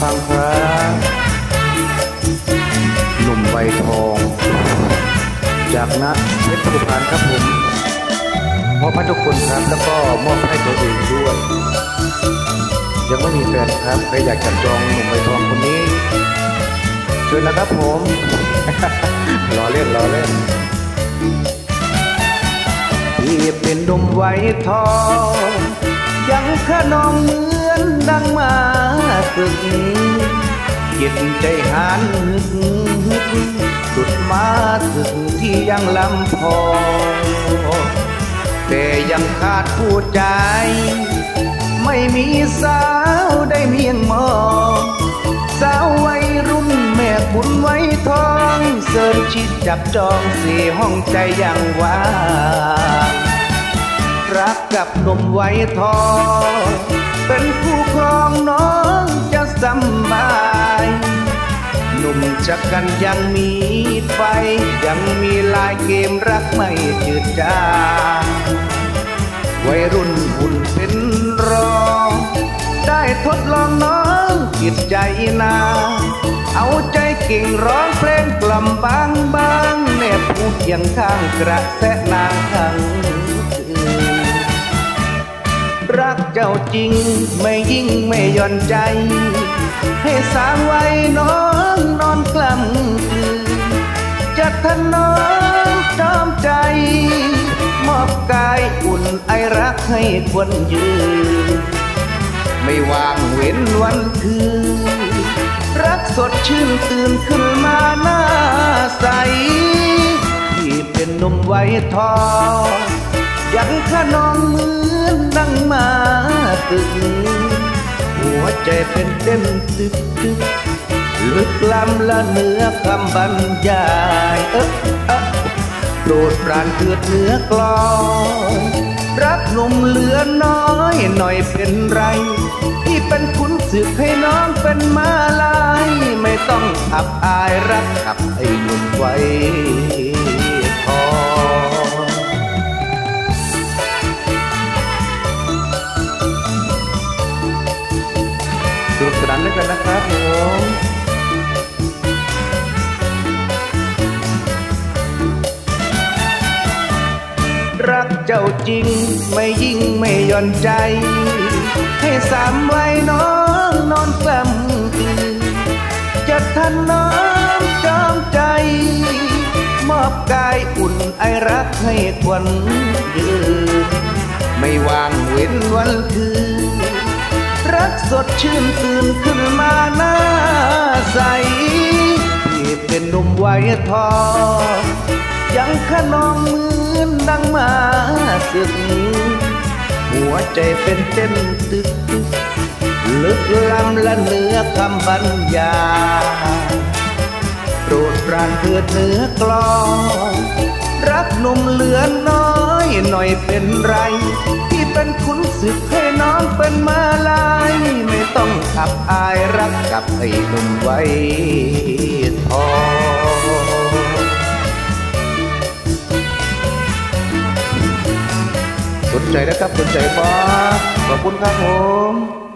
ฟังครับหนุ่มใบทอง จากนะเพชรสุพรรณครับผมมอบให้ทุกคนครับแล้วก็มอบให้ตัวเองด้วย ยังไม่มีแฟนครับใครอยากจับจองหนุ่มใบทองคนนี้เชิญนะครับผมรอเล่นรอเล่นพี่เป็นหนุ่มไวทอง ยังขนองเหมือง ตึกจิตใจหันฮึกดุดมาถึงที่ยังลำพองแต่ยังขาดผู้ใจ ไม่มีสาวได้เมียงมองสาววัยรุ่นแม่คุณไว้ทองเสร์นชิดจับจองสี่ห้องใจยังว่างรักกับนมไว้ทอง จักกันยังมีไฟ ยังมีลายเกมรักไม่จืดจางวัยรุ่นหุ่นเป็นรอง ได้ทดลองน้องจิตใจนา เอาใจเก่งร้องเพลงกล่อมบางบางแนบพูดยังข้างกระแสนางทั้งรักเจ้าจริงไม่ยิ่งไม่ย่อนใจ ให้สางไว้น้องนอนกลำคืนจะทนน้องจอมใจ มอบกายอุ่นไอรักให้ควรยืน ไม่วางเว้นวันคืน รักสดชื่นตื่นขึ้นมาหน้าใสที่เป็นนุ่มไว้ทองยังขนองเหมือนดังมาตึก ใจเป็นเต้นตึกตึกลึกล้ำละเนื้อคำบรรยายเอ๊ะเอ๊ะโปรดปรานเกิดเนื้อกลอนรักหนุ่มเหลือน้อยหน่อยเป็นไรที่เป็นคุณสึกให้น้องเป็นมาลาย ไม่ต้องอับอายรักกับไอ้หนุ่มไว้ นุกสนานด้วยกันนะครับผมรักเจ้าจริงไม่ยิ่งไม่ย่อนใจ ให้สามไว้น้องนอนกล้ำคืนจะทันน้องจอมใจ มอบกายอุ่นไอรักให้ควันยืนไม่วางเว้นวันคืน สดชื่นตื่นขึ้นมาหน้าใสที่เป็นนุ่มไว้ทองยังขนองเหมือนดังมาสึก หัวใจเป็นเต้นตึกตึก ลึกล้ำละเนื้อคำบรรยายโปรดปรานเถิดเนื้อกลอง รักหนุ่มเหลือน้อยหน่อยเป็นไร ที่เป็นคุณสึกให้น้องเป็นมาลายไม่ต้อง ขับอายรักกับไอ้หนุ่มไว้ทองสนใจนะครับสนใจบ้าขอบคุณครับผม